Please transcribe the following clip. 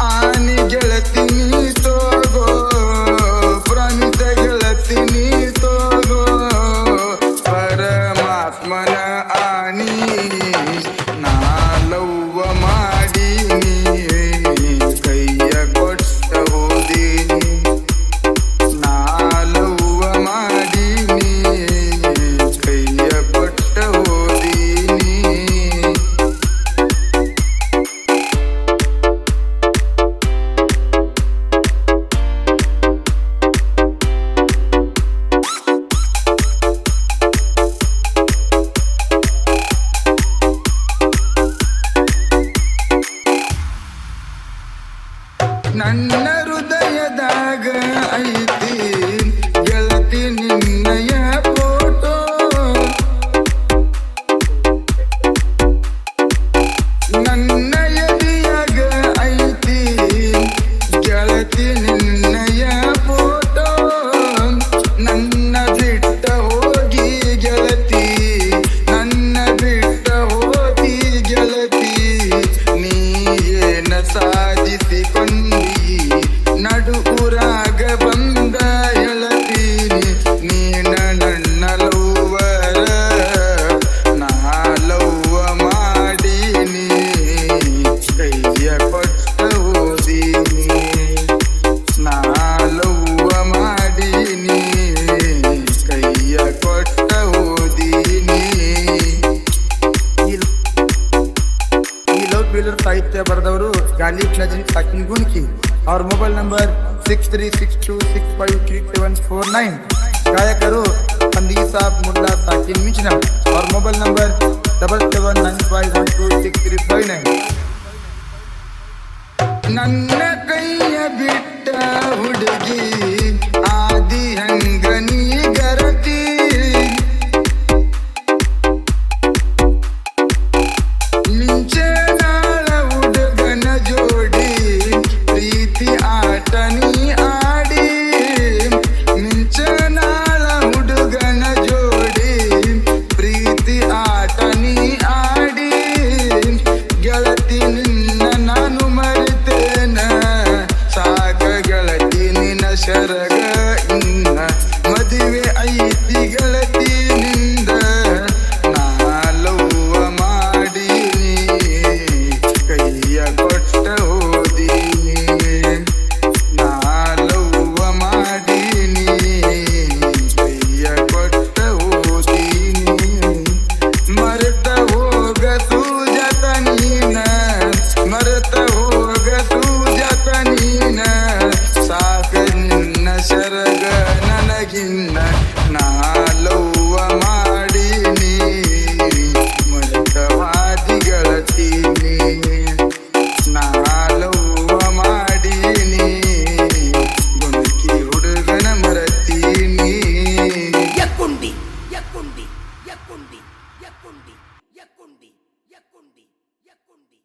आणि गेळतिनी तो गो प्रणित आणि ना लव माडी. ನನ್ನ ಹೃದಯದಾಗ ಐತಿ. సాధిసి కొన్ని నడుగు ಬರೆದವರು ಗಾಲಿಬ್ ನಜೀರ್ ಸಾಕಿನ್ ಗುನ್ಕಿ ಅವ್ರ mobile number six three six two six five three seven four nine ಗಾಯಕರು ಹಂದಿ ಸಾಬ್ ಮುಲ್ಲಾ ಸಾಕಿನ್ ಮಿಂಚಿನ ಅವ್ರ mobile number double seven nine five one two six three five nine ನನ್ನ ಕೈಯ ಬಿಟ್ಟ ಹುಡುಗಿ çerek எக்குண்டி எக்குண்டி எக்குண்டி எக்குண்டி